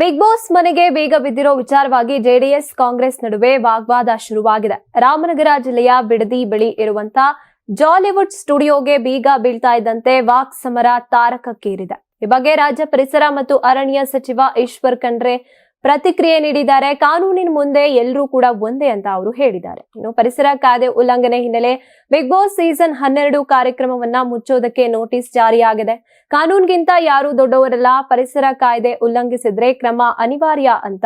Big boss ಮನೆಗೆ ಬೇಗ ಬಿದ್ದಿರೋ ವಿಚಾರವಾಗಿ ಜೆಡಿಎಸ್ ಕಾಂಗ್ರೆಸ್ ನಡುವೆ ವಾಗ್ವಾದ ಶುರುವಾಗಿದೆ. ರಾಮನಗರ ಜಿಲ್ಲೆಯ ಬಿಡದಿ ಬಳಿ ಇರುವಂತ ಜಾಲಿವುಡ್ ಸ್ಟುಡಿಯೋಗೆ ಬೀಗ ಬೀಳ್ತಾ ಇದ್ದಂತೆ ವಾಕ್ ಸಮರ ತಾರಕಕ್ಕೇರಿದೆ. ಈ ಬಗ್ಗೆ ರಾಜ್ಯ ಪರಿಸರ ಮತ್ತು ಅರಣ್ಯ ಸಚಿವ ಈಶ್ವರ್ ಖಂಡ್ರೆ ಪ್ರತಿಕ್ರಿಯೆ ನೀಡಿದ್ದಾರೆ. ಕಾನೂನಿನ ಮುಂದೆ ಎಲ್ಲರೂ ಕೂಡ ಒಂದೇ ಅಂತ ಅವರು ಹೇಳಿದ್ದಾರೆ. ಇನ್ನು ಪರಿಸರ ಕಾಯ್ದೆ ಉಲ್ಲಂಘನೆ ಹಿನ್ನೆಲೆ ಬಿಗ್ ಬಾಸ್ ಸೀಸನ್ ಹನ್ನೆರಡು ಕಾರ್ಯಕ್ರಮವನ್ನ ಮುಚ್ಚೋದಕ್ಕೆ ನೋಟಿಸ್ ಜಾರಿಯಾಗಿದೆ. ಕಾನೂನ್ಗಿಂತ ಯಾರು ದೊಡ್ಡವರಲ್ಲ, ಪರಿಸರ ಕಾಯ್ದೆ ಉಲ್ಲಂಘಿಸಿದ್ರೆ ಕ್ರಮ ಅನಿವಾರ್ಯ ಅಂತ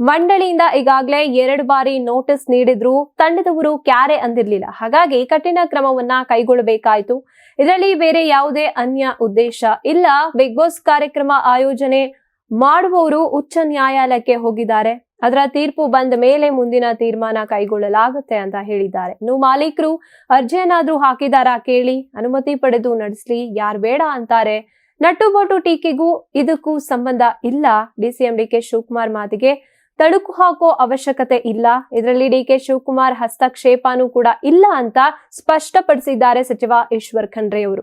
ಮಂಡಳಿಯಿಂದ ಈಗಾಗಲೇ ಎರಡು ಬಾರಿ ನೋಟಿಸ್ ನೀಡಿದ್ರು ತಂಡದವರು ಕ್ಯಾರೆ ಅಂದಿರ್ಲಿಲ್ಲ. ಹಾಗಾಗಿ ಕಠಿಣ ಕ್ರಮವನ್ನ ಕೈಗೊಳ್ಳಬೇಕಾಯಿತು. ಇದರಲ್ಲಿ ಬೇರೆ ಯಾವುದೇ ಅನ್ಯ ಉದ್ದೇಶ ಇಲ್ಲ. ಬಿಗ್ ಬಾಸ್ ಕಾರ್ಯಕ್ರಮ ಆಯೋಜನೆ ಮಾಡುವವರು ಉಚ್ಚ ನ್ಯಾಯಾಲಯಕ್ಕೆ ಹೋಗಿದ್ದಾರೆ. ಅದರ ತೀರ್ಪು ಬಂದ ಮೇಲೆ ಮುಂದಿನ ತೀರ್ಮಾನ ಕೈಗೊಳ್ಳಲಾಗುತ್ತೆ ಅಂತ ಹೇಳಿದ್ದಾರೆ. ಇನ್ನು ಮಾಲೀಕರು ಅರ್ಜಿಯನ್ನಾದ್ರೂ ಹಾಕಿದಾರಾ ಕೇಳಿ, ಅನುಮತಿ ಪಡೆದು ನಡೆಸ್ಲಿ, ಯಾರು ಬೇಡ ಅಂತಾರೆ. ನಟ್ಟುಬೋಟು ಟೀಕೆಗೂ ಇದಕ್ಕೂ ಸಂಬಂಧ ಇಲ್ಲ. ಡಿಸಿಎಂ ಡಿಕೆ ಶಿವಕುಮಾರ್ ಮಾತಿಗೆ ತಳುಕು ಹಾಕೋ ಅವಶ್ಯಕತೆ ಇಲ್ಲ. ಇದರಲ್ಲಿ ಡಿ ಕೆ ಶಿವಕುಮಾರ್ ಹಸ್ತಕ್ಷೇಪನೂ ಕೂಡ ಇಲ್ಲ ಅಂತ ಸ್ಪಷ್ಟಪಡಿಸಿದ್ದಾರೆ ಸಚಿವ ಈಶ್ವರ್ ಖಂಡ್ರೆ ಅವರು